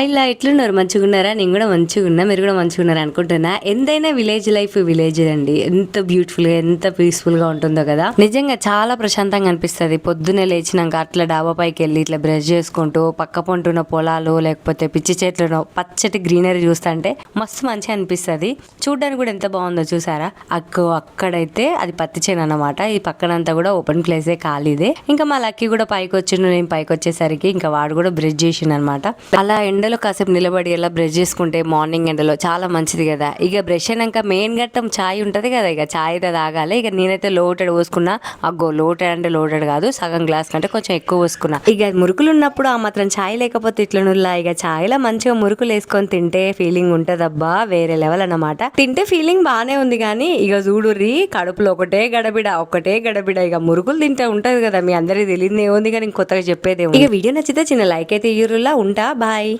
ఇలా ఎట్లున్నారు మంచిగా ఉన్నారా నేను కూడా మంచిగా ఉన్నా మీరు కూడా మంచిగా ఉన్నారు అనుకుంటున్నా? ఎంతైనా విలేజ్ లైఫ్ విలేజ్ అండి. ఎంత బ్యూటిఫుల్గా ఎంత పీస్ఫుల్గా ఉంటుందో కదా. నిజంగా చాలా ప్రశాంతంగా అనిపిస్తుంది. పొద్దునే లేచినాక అట్లా డాబా పైకి వెళ్ళి ఇట్లా బ్రష్ చేసుకుంటూ పక్క పొంటున్న పొలాలు లేకపోతే పిచ్చి చెట్లు పచ్చటి గ్రీనరీ చూస్తుంటే మస్తు మంచిగా అనిపిస్తుంది. చూడడానికి కూడా ఎంత బాగుందో చూసారా? అక్కో అక్కడైతే అది పత్తి చేను అన్నమాట. ఈ పక్కనంతా కూడా ఓపెన్ ప్లేసే ఖాళీదే. ఇంకా మా లక్కీ కూడా పైకి వచ్చిండు నేను పైకి వచ్చేసరికి ఇంకా వాడు కూడా బ్రష్ చేసిండు అనమాట అలా ఎండలో కాసేపు నిలబడి ఎలా బ్రష్ చేసుకుంటే మార్నింగ్ ఎండలో చాలా మంచిది కదా. ఇక బ్రష్ అయినాక మెయిన్ గట్టం చాయ్ ఉంటుంది కదా ఇక ఛాయ్ అయితే తాగాలి. ఇక నేనైతే లోటెడ్ పోసుకున్నా. అగ్గో లోటెడ్ అంటే లోటెడ్ కాదు సగం గ్లాస్ కంటే కొంచెం ఎక్కువ పోసుకున్నా. ఇక మురుకులు ఉన్నప్పుడు ఆ మాత్రం చాయ్ లేకపోతే ఇట్లా నుల్లా ఇక చాయ్లో మంచిగా మురుకులు వేసుకొని తింటే ఫీలింగ్ ఉంటుందబ్బా వేరే లెవెల్ అనమాట తింటే ఫీలింగ్ బాగానే ఉంది కానీ ఇక చూడుర్రి కడుపులో ఒకటే గడబిడ ఒకటే గడబిడ. ఇక మురుకులు తింటే ఉంటుంది కదా మీ అందరికీ తెలియదు ఏముంది కానీ కొత్తగా చెప్పేది ఇక వీడియో నచ్చితే చిన్న లైక్ అయితే ఇయ్యూరులా ఉంటా బాయ్